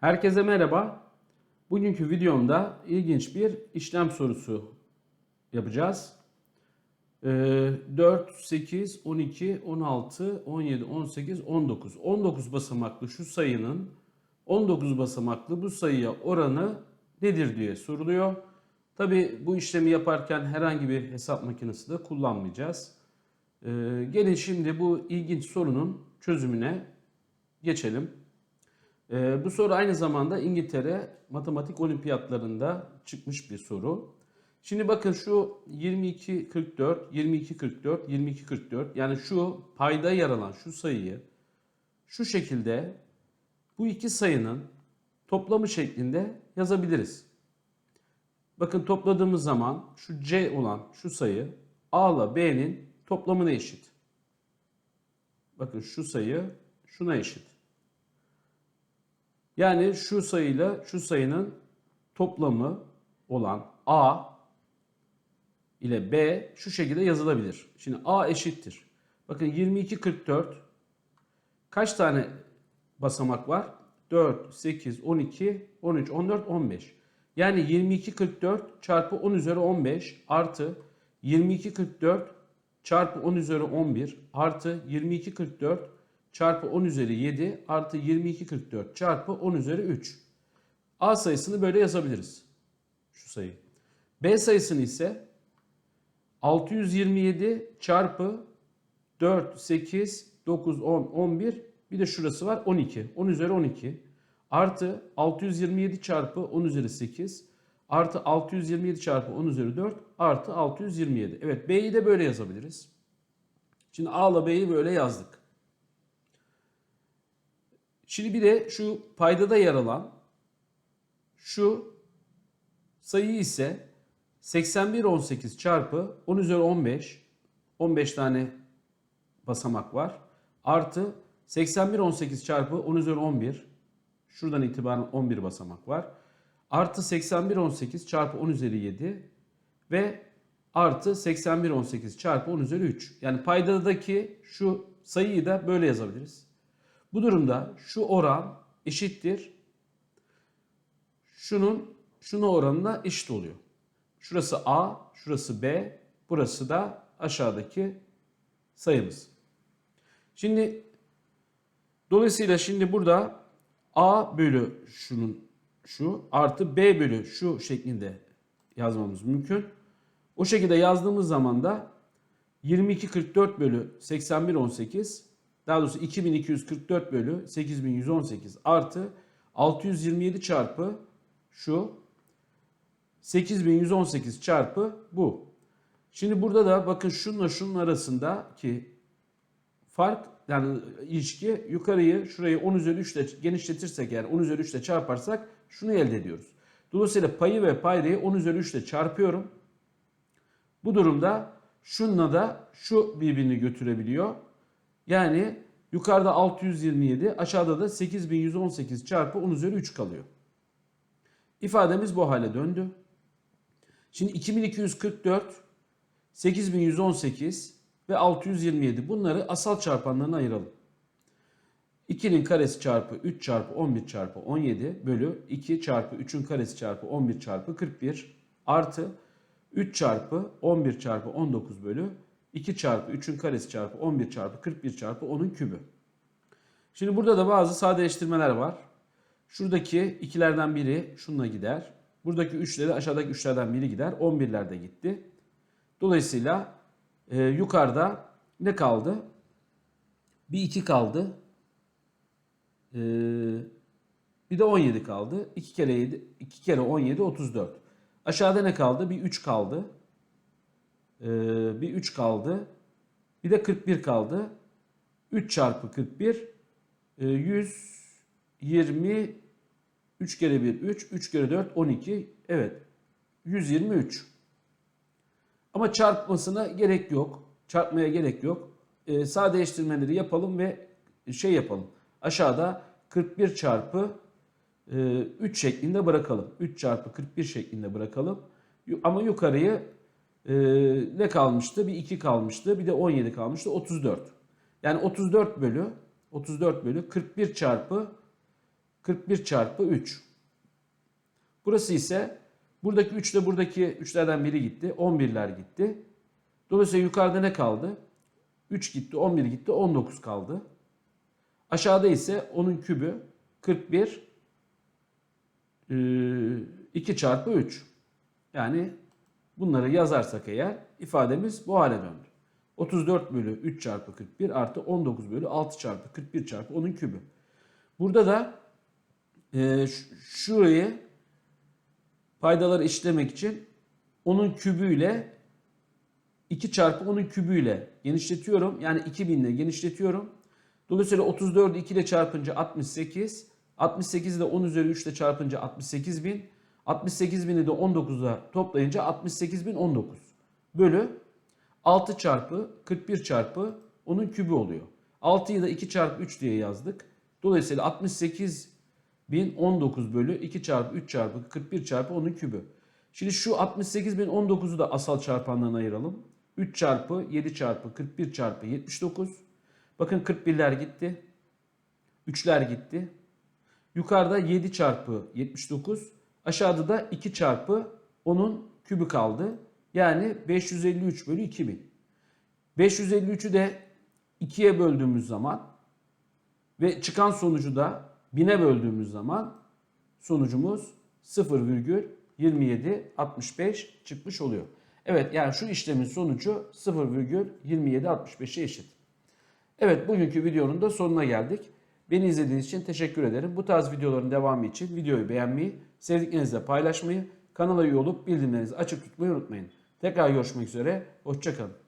Herkese merhaba. Bugünkü videomda ilginç bir işlem sorusu yapacağız. Ee, 4, 8, 12, 16, 17, 18, 19. 19 basamaklı şu sayının 19 basamaklı bu sayıya oranı nedir diye soruluyor. Tabi bu işlemi yaparken herhangi bir hesap makinesi de kullanmayacağız. Ee, gelin şimdi bu ilginç sorunun çözümüne geçelim. Ee, bu soru aynı zamanda İngiltere matematik olimpiyatlarında çıkmış bir soru. Şimdi bakın şu 22 44 22 44 22 44 yani şu payda yer alan şu sayıyı şu şekilde bu iki sayının toplamı şeklinde yazabiliriz. Bakın topladığımız zaman şu C olan şu sayı A ile B'nin toplamına eşit. Bakın şu sayı şuna eşit. Yani şu sayıyla şu sayının toplamı olan A ile B şu şekilde yazılabilir. Şimdi A eşittir. Bakın 22 44 kaç tane basamak var? 4, 8, 12, 13, 14, 15. Yani 22 44 çarpı 10 üzeri 15 artı 22 44 çarpı 10 üzeri 11 artı 22 44 çarpı 10 üzeri 7 artı 22 44 çarpı 10 üzeri 3. A sayısını böyle yazabiliriz. Şu sayı. B sayısını ise 627 çarpı 4, 8, 9, 10, 11 bir de şurası var 12. 10 üzeri 12 artı 627 çarpı 10 üzeri 8 artı 627 çarpı 10 üzeri 4 artı 627. Evet B'yi de böyle yazabiliriz. Şimdi A ile B'yi böyle yazdık. Şimdi bir de şu paydada yer alan şu sayı ise 8118 çarpı 10 üzeri 15 15 tane basamak var. Artı 8118 çarpı 10 üzeri 11 şuradan itibaren 11 basamak var. Artı 8118 çarpı 10 üzeri 7 ve artı 8118 çarpı 10 üzeri 3. Yani paydadaki şu sayıyı da böyle yazabiliriz. Bu durumda şu oran eşittir. Şunun şuna oranına eşit oluyor. Şurası A, şurası B, burası da aşağıdaki sayımız. Şimdi dolayısıyla şimdi burada A bölü şunun şu artı B bölü şu şeklinde yazmamız mümkün. O şekilde yazdığımız zaman da 2244 bölü 8118 daha doğrusu 2244 bölü 8118 artı 627 çarpı şu 8118 çarpı bu. Şimdi burada da bakın şunla şunun arasındaki fark yani ilişki yukarıyı şurayı 10 üzeri 3 ile genişletirsek yani 10 üzeri 3 ile çarparsak şunu elde ediyoruz. Dolayısıyla payı ve paydayı 10 üzeri 3 ile çarpıyorum. Bu durumda şunla da şu birbirini götürebiliyor. Yani yukarıda 627 aşağıda da 8118 çarpı 10 üzeri 3 kalıyor. İfademiz bu hale döndü. Şimdi 2244, 8118 ve 627 bunları asal çarpanlarına ayıralım. 2'nin karesi çarpı 3 çarpı 11 çarpı 17 bölü 2 çarpı 3'ün karesi çarpı 11 çarpı 41 artı 3 çarpı 11 çarpı 19 bölü 2 çarpı 3'ün karesi çarpı 11 çarpı 41 çarpı 10'un kübü. Şimdi burada da bazı sadeleştirmeler var. Şuradaki ikilerden biri şununla gider. Buradaki üçleri aşağıdaki üçlerden biri gider. 11'ler de gitti. Dolayısıyla e, yukarıda ne kaldı? Bir 2 kaldı. E, bir de 17 kaldı. 2 kere 7, 2 kere 17 34. Aşağıda ne kaldı? Bir 3 kaldı. E, bir 3 kaldı. Bir de 41 kaldı. 3 çarpı 41 e, 120 3 kere 1 3, 3 kere 4 12. Evet. 123. Ama çarpmasına gerek yok. Çarpmaya gerek yok. E, sadeleştirmeleri yapalım ve şey yapalım. Aşağıda 41 çarpı e, 3 şeklinde bırakalım. 3 çarpı 41 şeklinde bırakalım. Ama yukarıyı e, ne kalmıştı? Bir 2 kalmıştı. Bir de 17 kalmıştı. 34. Yani 34 bölü 34 bölü 41 çarpı 41 çarpı 3. Burası ise buradaki 3 ile buradaki 3'lerden biri gitti. 11'ler gitti. Dolayısıyla yukarıda ne kaldı? 3 gitti, 11 gitti, 19 kaldı. Aşağıda ise onun kübü 41 e, 2 çarpı 3. Yani bunları yazarsak eğer ifademiz bu hale döndü. 34 bölü 3 çarpı 41 artı 19 bölü 6 çarpı 41 çarpı onun kübü. Burada da e, şurayı paydaları işlemek için onun kübüyle 2 çarpı onun kübüyle genişletiyorum. Yani 2000 ile genişletiyorum. Dolayısıyla 34'ü 2 ile çarpınca 68. 68'i de 10 üzeri 3 ile çarpınca 68.000. 68.000'i de 19'a toplayınca 68.019 bölü 6 çarpı 41 çarpı onun kübü oluyor. 6'yı da 2 çarpı 3 diye yazdık. Dolayısıyla 68.019 bölü 2 çarpı 3 çarpı 41 çarpı onun kübü. Şimdi şu 68.019'u da asal çarpanlarına ayıralım. 3 çarpı 7 çarpı 41 çarpı 79. Bakın 41'ler gitti. 3'ler gitti. Yukarıda 7 çarpı 79. Aşağıda da 2 çarpı onun kübü kaldı. Yani 553 bölü 2000. 553'ü de 2'ye böldüğümüz zaman ve çıkan sonucu da 1000'e böldüğümüz zaman sonucumuz 0,2765 çıkmış oluyor. Evet yani şu işlemin sonucu 0,2765'e eşit. Evet bugünkü videonun da sonuna geldik. Beni izlediğiniz için teşekkür ederim. Bu tarz videoların devamı için videoyu beğenmeyi, sevdiklerinizle paylaşmayı, kanala üye olup bildirimlerinizi açık tutmayı unutmayın. Tekrar görüşmek üzere, hoşçakalın.